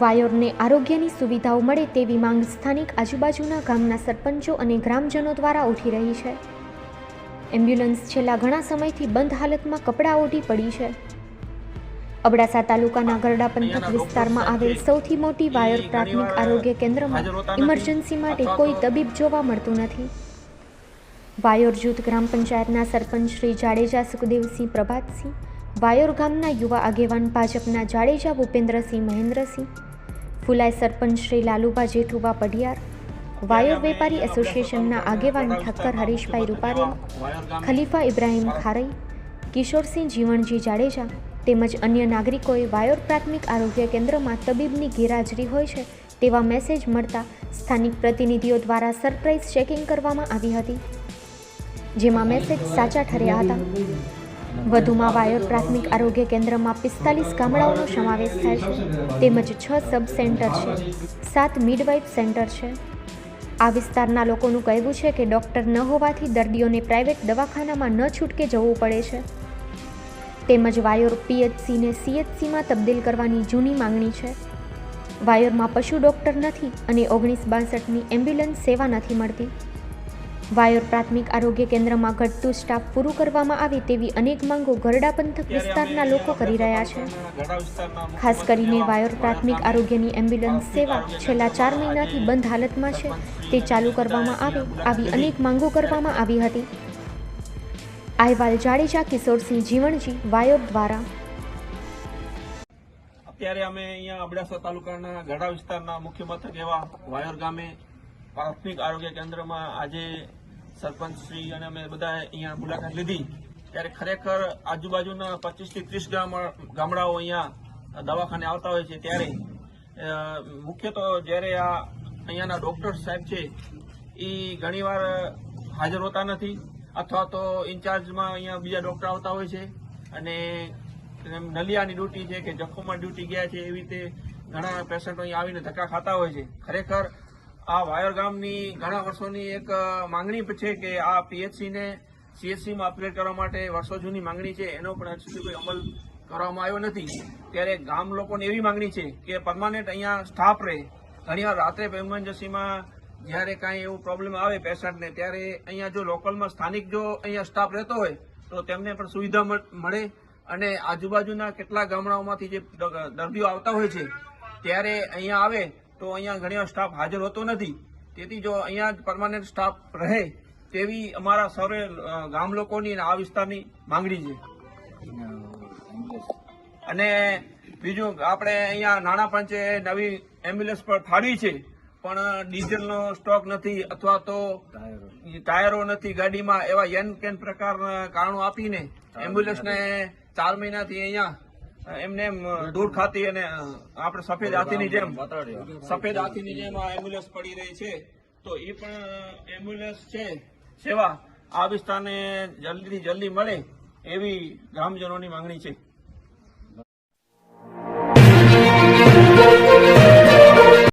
વાયોરને આરોગ્યની સુવિધાઓ મળે તેવી માંગ સ્થાનિક આજુબાજુના ગામના સરપંચો અને ગ્રામજનો દ્વારા ઉઠી રહી છે. એમ્બ્યુલન્સ છેલ્લા ઘણા સમયથી બંધ હાલતમાં કપડાં ઓઢી પડી છે. અબડાસા તાલુકાના ગરડા પંથક વિસ્તારમાં આવેલ સૌથી મોટી વાયોર પ્રાથમિક આરોગ્ય કેન્દ્રમાં ઇમરજન્સી માટે કોઈ તબીબ જોવા મળતું નથી. વાયોર જૂથ ગ્રામ પંચાયતના સરપંચ શ્રી જાડેજા સુખદેવસિંહ પ્રભાતસિંહ વાયોર ગામના યુવા આગેવાન ભાજપના જાડેજા ભૂપેન્દ્રસિંહ મહેન્દ્રસિંહ ફુલાઈ સરપંચ શ્રી લાલુબા જેઠુબા પઢિયાર વાયોર વેપારી એસોસિએશનના આગેવાન ઠક્કર હરીશભાઈ રૂપારેલ, ખલીફા ઇબ્રાહીમ ખારઈ, કિશોરસિંહ જીવણજી જાડેજા તેમજ અન્ય નાગરિકોએ વાયોર પ્રાથમિક આરોગ્ય કેન્દ્રમાં તબીબની ગેરહાજરી હોય છે તેવા મેસેજ મળતા સ્થાનિક પ્રતિનિધિઓ દ્વારા સરપ્રાઇઝ ચેકિંગ કરવામાં આવી હતી, જેમાં મેસેજ સાચા ઠર્યા હતા. વધુમાં વાયોર પ્રાથમિક આરોગ્ય કેન્દ્રમાં પિસ્તાલીસ ગામડાઓનો સમાવેશ થાય છે. તેમજ છ સબ સેન્ટર છે. સાત મિડવાઇફ સેન્ટર છે. આ વિસ્તારના લોકોનું કહેવું છે કે ડૉક્ટર ન હોવાથી દર્દીઓને પ્રાઇવેટ દવાખાનામાં ન છૂટકે જવું પડે છે. તેમજ વાયોર પીએચસીને સીએચસીમાં તબદીલ કરવાની જૂની માંગણી છે. વાયોરમાં પશુ ડૉક્ટર નથી અને ઓગણીસ બાસઠની એમ્બ્યુલન્સ સેવા નથી મળતી. વાયોર પ્રાથમિક આરોગ્ય કેન્દ્રમાં ઘટતું સ્ટાફ પૂરું કરવામાં આવે તેવી અનેક માંગો ગરડા પંથક વિસ્તારના લોકો કરી રહ્યા છે. ખાસ કરીને વાયોર પ્રાથમિક આરોગ્યની એમ્બ્યુલન્સ સેવા છેલ્લા ચાર મહિનાથી બંધ હાલતમાં છે. તે ચાલુ કરવામાં આવે આવી અનેક માંગો કરવામાં આવી હતી. અહેવાલ જાડેજા કિશોરસિંહ જીવણજી વાયોર દ્વારા. અત્યારે અમે અહીંયા અબડાસા તાલુકાના ગઢા વિસ્તારના મુખ્ય મથક એવા વાયોર ગામે પ્રાથમિક આરોગ્ય કેન્દ્રમાં આજે સરપંચ શ્રી અને અમે બધા અહીંયા મુલાકાત લીધી. ત્યારે ખરેખર આજુબાજુના પચીસથી ત્રીસ ગામડાઓ અહીંયા દવાખાને આવતા હોય છે ત્યારે મુખ્ય તો જ્યારે આ અહીંયાના ડોક્ટર સાહેબ છે, એ ઘણીવાર હાજર હોતા નથી અથવા તો ઇન્ચાર્જમાં અહીંયા બીજા ડોક્ટર આવતા હોય છે અને નલિયાની ડ્યુટી છે કે જખોમાં ડ્યુટી ગયા છે એવી રીતે ઘણા પેશન્ટો અહીંયા આવીને ધક્કા ખાતા હોય છે. ખરેખર આ વાયર ગામની ઘણા વર્ષોની એક માંગણી છે કે આ પીએચસીને સીએચસીમાં અપગ્રેડ કરવા માટે વર્ષો જૂની માંગણી છે. એનો પણ હજુ સુધી કોઈ અમલ કરવામાં આવ્યો નથી. ત્યારે ગામ લોકોને એવી માંગણી છે કે પરમાનન્ટ અહીંયા સ્ટાફ રહે. ઘણીવાર રાત્રે એમરજન્સીમાં જ્યારે કાંઈ એવું પ્રોબ્લેમ આવે પેશન્ટને, ત્યારે અહીંયા જો લોકલમાં સ્થાનિક જો અહીંયા સ્ટાફ રહેતો હોય, તો તેમને પણ સુવિધા મળે અને આજુબાજુના કેટલા ગામડાઓમાંથી જે દર્દીઓ આવતા હોય છે, ત્યારે અહીંયા આવે તો અહીંયા ઘણીવાર સ્ટાફ હાજર હોતો નથી. તેથી જો અહીંયા જ પરમાનન્ટ સ્ટાફ રહે તેવી અમારા સર્વે ગામ લોકોની આ વિસ્તારની માંગણી છે. અને બીજું આપણે અહીંયા નાણાં પંચે નવી એમ્બ્યુલન્સ પર ફાળવી છે પણ ડીઝલનો સ્ટોક નથી અથવા તો ટાયરો નથી ગાડીમાં એવા યન કેન પ્રકારના કારણો આપીને એમ્બ્યુલન્સને ચાર મહિનાથી અહીંયા એમને એમ દૂર ખાતી અને આપણે સફેદ હાથીની જેમ સફેદ હાથીની જેમ આ એમ્બ્યુલન્સ પડી રહી છે. તો એ પણ એમ્બ્યુલન્સ છે. સેવા આ વિસ્તારને જલ્દીથી જલ્દી મળે એવી ગ્રામજનોની માંગણી છે.